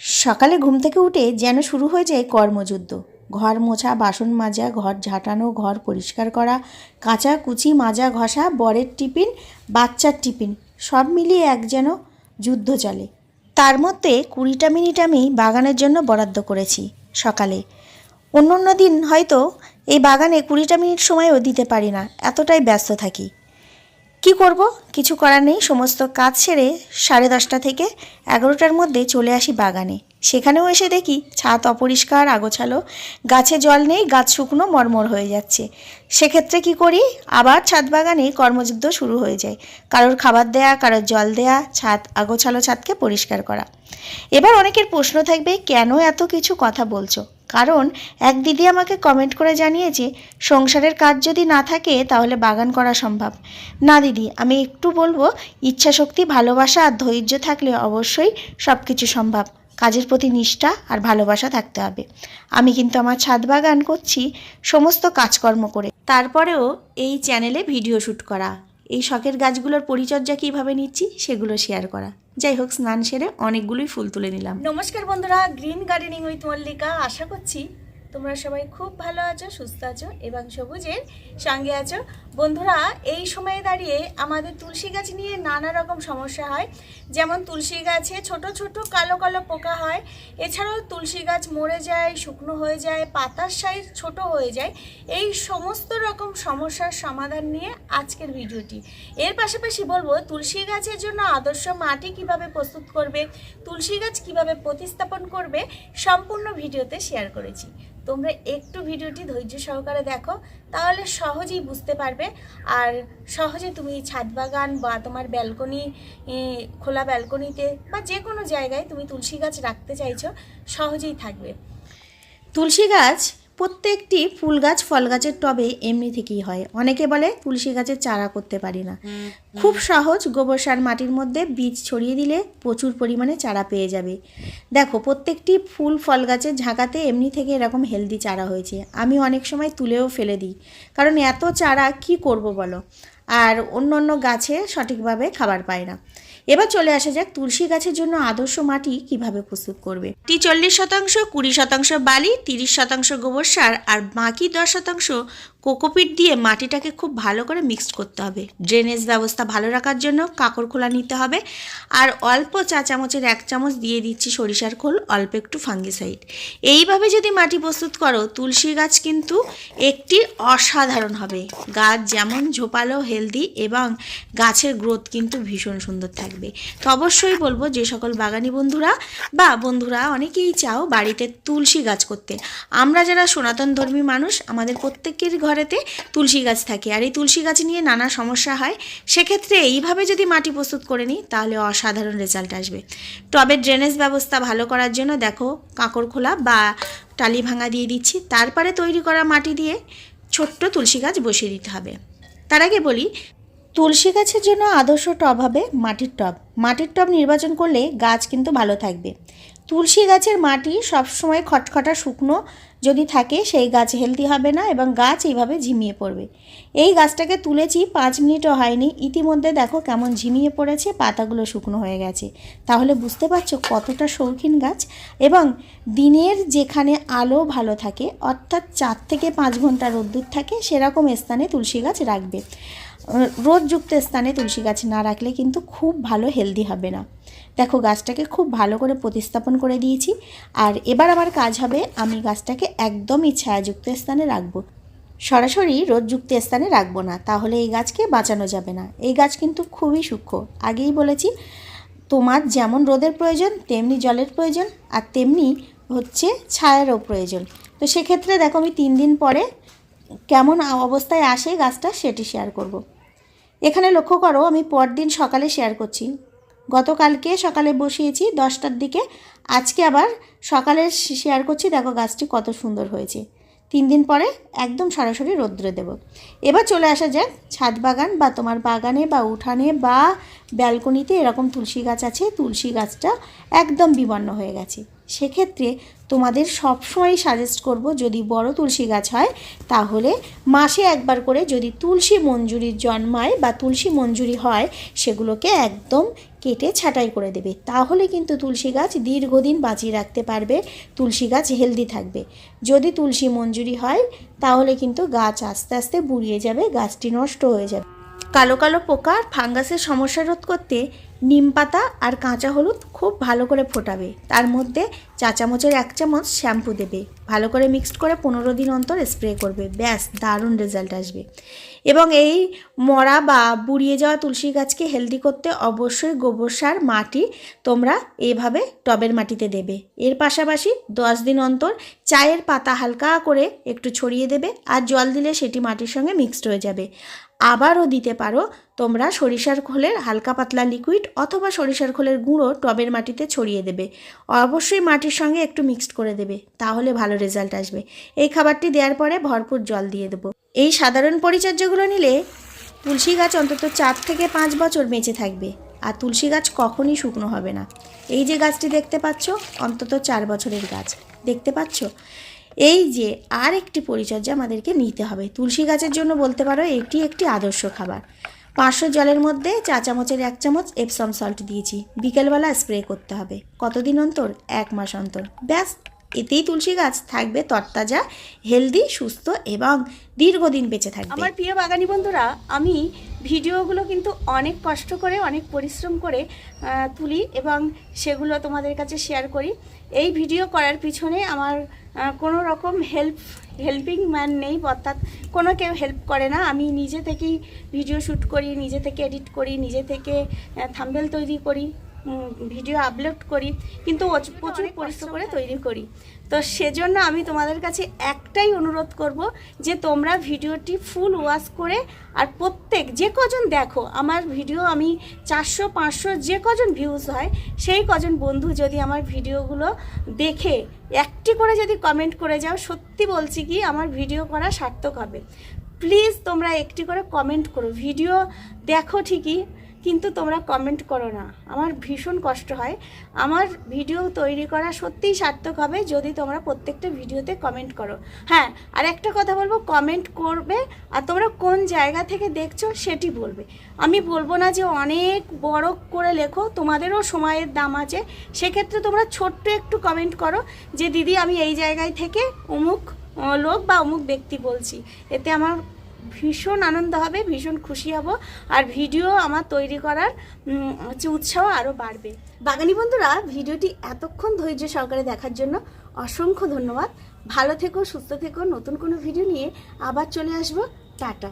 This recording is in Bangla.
সকালে ঘুম থেকে উঠে যেন শুরু হয়ে যায় কর্মযুদ্ধ। ঘর মোছা, বাসন মাজা, ঘর ঝাঁটানো, ঘর পরিষ্কার করা, কাঁচা কুচি, মাজা ঘষা, বরের টিফিন, বাচ্চার টিফিন, সব মিলিয়ে এক যেন যুদ্ধ চলে। তার মধ্যে কুড়িটা মিনিট আমি বাগানের জন্য বরাদ্দ করেছি সকালে। অন্য অন্য দিন হয়তো এই বাগানে কুড়িটা মিনিট সময়ও দিতে পারি না, এতটাই ব্যস্ত থাকি। কি করব? কিছু করার নেই। সমস্ত কাজ সেরে সাড়ে দশটা থেকে এগারোটার মধ্যে চলে আসি বাগানে। সেখানেও এসে দেখি ছাদ অপরিষ্কার, আগোছালো। গাছে জল নেই, গাছ শুকনো, মরমর হয়ে যাচ্ছে। সেক্ষেত্রে কি করি? আবার ছাদ বাগানে কর্মযুদ্ধ শুরু হয়ে যায়। কারোর খাবার দেয়া, কারোর জল দেয়া, ছাদ আগোছালো ছাদকে পরিষ্কার করা। এবার অনেকের প্রশ্ন থাকবে, কেন এত কিছু কথা বলছো? কারণ এক দিদি আমাকে কমেন্ট করে জানিয়েছে, সংসারের কাজ যদি না থাকে তাহলে বাগান করা সম্ভব। না দিদি, আমি একটু বলব, ইচ্ছাশক্তি, ভালোবাসা আর ধৈর্য থাকলে অবশ্যই সব কিছু সম্ভব। কাজের প্রতি নিষ্ঠা আর ভালোবাসা থাকতে হবে। আমি কিন্তু আমার ছাদ বাগান করছি, সমস্ত কাজকর্ম করে। তারপরেও এই চ্যানেলে ভিডিও শ্যুট করা। এই শখের গাছগুলোর পরিচর্যা কীভাবে নিচ্ছি, সেগুলো শেয়ার করা। যাই হোক, স্নান সেরে অনেকগুলোই ফুল তুলে নিলাম। নমস্কার বন্ধুরা, গ্রিন গার্ডেনিং উইথ মল্লিকা। আশা করছি তোমরা সবাই খুব ভালো আছো, সুস্থ আছো এবং সবুজের সঙ্গে আছো। বন্ধুরা, এই সময়ে দাঁড়িয়ে আমাদের তুলসী গাছ নিয়ে নানা রকম সমস্যা হয়। যেমন তুলসী গাছে ছোট ছোট কালো কালো পোকা হয়। এছাড়াও তুলসী গাছ মরে যায়, শুকনো হয়ে যায়, পাতার সাইজ ছোট হয়ে যায়। এই সমস্ত রকম সমস্যার সমাধান নিয়ে আজকের ভিডিওটি। এর পাশাপাশি বলব, তুলসী গাছের জন্য আদর্শ মাটি কীভাবে প্রস্তুত করবে, তুলসী গাছ কীভাবে প্রতিস্থাপন করবে, সম্পূর্ণ ভিডিওতে শেয়ার করেছি। তোমরা একটু ভিডিওটি ধৈর্য সহকারে দেখো, তাহলে সহজেই বুঝতে পারবে আর সহজে তুমি ছাদ বাগান বা তোমার ব্যালকনি খোলা ব্যালকনিতে বা যে কোনো জায়গায় তুমি তুলসী গাছ রাখতে চাইছো, সহজেই থাকবে। তুলসী গাছ প্রত্যেকটি ফুল গাছ ফল গাছের টবে এমনি থেকেই হয়। অনেকে বলে তুলসী গাছের চারা করতে পারি না। খুব সহজ গোবর সার মাটির মধ্যে বীজ ছড়িয়ে দিলে প্রচুর পরিমাণে চারা পেয়ে যাবে। দেখো প্রত্যেকটি ফুল ফল গাছের ঝাঁকাতে এমনি থেকে এরকম হেলদি চারা হয়েছে। আমি অনেক সময় তুলেও ফেলে দিই। কারণ এত চারা কি করব বলো? আর অন্য অন্য গাছে সঠিকভাবে খাবার পায় না। এবার চলে আসা যাক তুলসী গাছের জন্য আদর্শ মাটি কীভাবে প্রস্তুত করবে। টি চল্লিশ শতাংশ, কুড়ি শতাংশ বালি, তিরিশ শতাংশ গোবর সার আর বাকি দশ শতাংশ কোকোপিট দিয়ে মাটিটাকে খুব ভালো করে মিক্সড করতে হবে। ড্রেনেজ ব্যবস্থা ভালো রাখার জন্য কাকড় খোলা নিতে হবে। আর অল্প চা চামচের এক চামচ দিয়ে দিচ্ছি সরিষার খোল, অল্প একটু ফাঙ্গিসাইড। এইভাবে যদি মাটি প্রস্তুত করো, তুলসী গাছ কিন্তু একটি অসাধারণ হবে। গাছ যেমন ঝোপালো, হেলদি এবং গাছের গ্রোথ কিন্তু ভীষণ সুন্দর থাকবে তো অবশ্যই বলব যে সকল বাগানি বন্ধুরা বা বন্ধুরা অনেকেই চাও বাড়িতে তুলসী গাছ করতে। আমরা যারা সনাতন ধর্মী মানুষ, আমাদের প্রত্যেকের ঘরেতে তুলসী গাছ থাকে। আর এই তুলসী গাছ নিয়ে নানা সমস্যা হয়। সেক্ষেত্রে এইভাবে যদি মাটি প্রস্তুত করে নিই, তাহলে অসাধারণ রেজাল্ট আসবে। টবের ড্রেনেজ ব্যবস্থা ভালো করার জন্য দেখো কাঁকড় খোলা বা টালি ভাঙা দিয়ে দিচ্ছি। তারপরে তৈরি করা মাটি দিয়ে ছোট্ট তুলসী গাছ বসিয়ে দিতে হবে। তার আগে বলি তুলসী গাছের জন্য আদর্শ টব হবে মাটির টব। মাটির টব নির্বাচন করলে গাছ কিন্তু ভালো থাকবে। তুলসী গাছের মাটি সবসময় খটখটা শুকনো যদি থাকে, সেই গাছ হেলদি হবে না এবং গাছ এইভাবে ঝিমিয়ে পড়বে। এই গাছটাকে তুলেছি পাঁচ মিনিটও হয়নি। ইতিমধ্যে দেখো কেমন ঝিমিয়ে পড়েছে, পাতাগুলো শুকনো হয়ে গেছে। তাহলে বুঝতে পারছ কতটা শৌখিন গাছ এবং দিনের যেখানে আলো ভালো থাকে, অর্থাৎ চার থেকে পাঁচ ঘণ্টা রোদ্দুর থাকে, সেরকম স্থানে তুলসী গাছ রাখবে। রোদযুক্ত স্থানে তুলসী গাছ না রাখলে কিন্তু খুব ভালো হেলদি হবে না। দেখো, গাছটাকে খুব ভালো করে প্রতিস্থাপন করে দিয়েছি। আর এবার আমার কাজ হবে আমি গাছটাকে একদমই ছায়াযুক্ত স্থানে রাখব। সরাসরি রোদযুক্ত স্থানে রাখব না, তাহলে এই গাছকে বাঁচানো যাবে না। এই গাছ কিন্তু খুবই সূক্ষ্ম। আগেই বলেছি, তোমার যেমন রোদের প্রয়োজন, তেমনি জলের প্রয়োজন, আর তেমনি হচ্ছে ছায়ারও প্রয়োজন। তো সেক্ষেত্রে দেখো, আমি তিন দিন পরে কেমন অবস্থায় আসে গাছটা সেটি শেয়ার করব। এখানে লক্ষ্য করো, আমি পরদিন সকালে শেয়ার করছি। গতকালকে সকালে বসিয়েছি, দশটার দিকে। আজকে আবার সকালে শেয়ার করছি, দেখো গাছটি কত সুন্দর হয়েছে। তিন দিন পরে একদম সরাসরি রৌদ্রে দেব। এবার চলে আসা যাক, ছাদ বাগান বা তোমার বাগানে বা উঠানে বা ব্যালকনিতে এরকম তুলসী গাছ আছে, তুলসী গাছটা একদম বিবন্ন হয়ে গেছে। সেক্ষেত্রে তোমাদের সবসময় সাজেস্ট করব যদি বড় তুলসী গাছ হয়, তাহলে মাসে একবার করে যদি তুলসী মঞ্জুরির জন্মায় বা তুলসী মঞ্জুরি হয়, সেগুলোকে একদম কেটে ছাঁটাই করে দেবে। তাহলে কিন্তু তুলসী গাছ দীর্ঘদিন বাঁচিয়ে রাখতে পারবে, তুলসী গাছ হেলদি থাকবে। যদি তুলসী মঞ্জুরি হয়, তাহলে কিন্তু গাছ আস্তে আস্তে বুড়িয়ে যাবে, গাছটি নষ্ট হয়ে যাবে। কালো কালো পোকা আর ফাঙ্গাসের সমস্যা রোধ করতে নিম পাতা আর কাঁচা হলুদ খুব ভালো করে ফোটাবে। তার মধ্যে চা চামচের এক চামচ শ্যাম্পু দেবে। ভালো করে মিক্সড করে পনেরো দিন অন্তর স্প্রে করবে। ব্যাস, দারুণ রেজাল্ট আসবে। এবং এই মরা বা বুড়িয়ে যাওয়া তুলসী গাছকে হেলদি করতে অবশ্যই গোবর সার, মাটি তোমরা এইভাবে টবের মাটিতে দেবে। এর পাশাপাশি দশ দিন অন্তর চায়ের পাতা হালকা করে একটু ছড়িয়ে দেবে আর জল দিলে সেটি মাটির সঙ্গে মিক্সড হয়ে যাবে। আবারও দিতে পারো তোমরা সরিষার খোলের হালকা পাতলা লিকুইড অথবা সরিষার খোলের গুঁড়ো টবের মাটিতে ছড়িয়ে দেবে। অবশ্যই মাটির সঙ্গে একটু মিক্সড করে দেবে, তাহলে ভালো রেজাল্ট আসবে। এই খাবারটি দেওয়ার পরে ভরপুর জল দিয়ে দেবো। এই সাধারণ পরিচর্যাগুলো নিলে তুলসী গাছ অন্তত চার থেকে পাঁচ বছর বেঁচে থাকবে, আর তুলসী গাছ কখনই শুকনো হবে না। এই যে গাছটি দেখতে পাচ্ছ, অন্তত চার বছরের গাছ। দেখতে পাচ্ছ? এই যে আর একটি পরিচর্যা আমাদেরকে নিতে হবে। তুলসী গাছের জন্য বলতে পারো এটি একটি আদর্শ খাবার। পাঁচশো জলের মধ্যে চা চামচের এক চামচ এপসম সল্ট দিয়েছি। বিকেলবেলা স্প্রে করতে হবে। কতদিন অন্তর? এক মাস অন্তর। ব্যাস, এতেই তুলসী গাছ থাকবে তরতাজা, হেলদি, সুস্থ এবং দীর্ঘদিন বেঁচে থাকবে। আমার প্রিয় বাগানি বন্ধুরা, আমি ভিডিওগুলো কিন্তু অনেক কষ্ট করে, অনেক পরিশ্রম করে তুলি এবং সেগুলো তোমাদের কাছে শেয়ার করি। এই ভিডিও করার পিছনে আমার কোনো রকম হেল্প হেল্পিং ম্যান নেই, অর্থাৎ কোনো কেউ হেল্প করে না। আমি নিজে থেকেই ভিডিও শ্যুট করি, নিজে থেকে এডিট করি, নিজে থেকে থাম্বেল তৈরি করি। ভিডিও আপলোড করি কিন্তু প্রচুর পরিশ্রম করে তৈরি করি। তো সেজন্য আমি তোমাদের কাছে একটাই অনুরোধ করব যে তোমরা ভিডিওটি ফুল ওয়াচ করে আর প্রত্যেক যে কজন দেখো আমার ভিডিও আমি চারশো পাঁচশো যে কজন ভিউজ হয় সেই কজন বন্ধু যদি আমার ভিডিওগুলো দেখে একটি করে যদি কমেন্ট করে যাও সত্যি বলছি কি আমার ভিডিও করা সার্থক হবে। প্লিজ তোমরা একটি করে কমেন্ট করো। ভিডিও দেখো ঠিকই কিন্তু তোমরা কমেন্ট করো না। আমার ভীষণ কষ্ট হয়। আমার ভিডিও তৈরি করা সত্যিই সার্থক হবে যদি তোমরা প্রত্যেকটা ভিডিওতে কমেন্ট করো। হ্যাঁ আর একটা কথা বলব কমেন্ট করবে আর তোমরা কোন জায়গা থেকে দেখছ সেটি বলবে। আমি বলব না যে অনেক বড় করে লেখো, তোমাদেরও সময়ের দাম আছে। সেক্ষেত্রে তোমরা ছোট্ট একটু কমেন্ট করো যে, দিদি, আমি এই জায়গায় থেকে অমুক লোক বা অমুক ব্যক্তি বলছি। এতে আমার ভীষণ আনন্দ হবে, ভীষণ খুশি হব। আর ভিডিও আমার তৈরি করার হচ্ছে উৎসাহ আরও বাড়বে। বাগানি বন্ধুরা, ভিডিওটি এতক্ষণ ধৈর্য সহকারে দেখার জন্য অসংখ্য ধন্যবাদ। ভালো থেকো, সুস্থ থেকো। নতুন কোনো ভিডিও নিয়ে আবার চলে আসব। টাটা।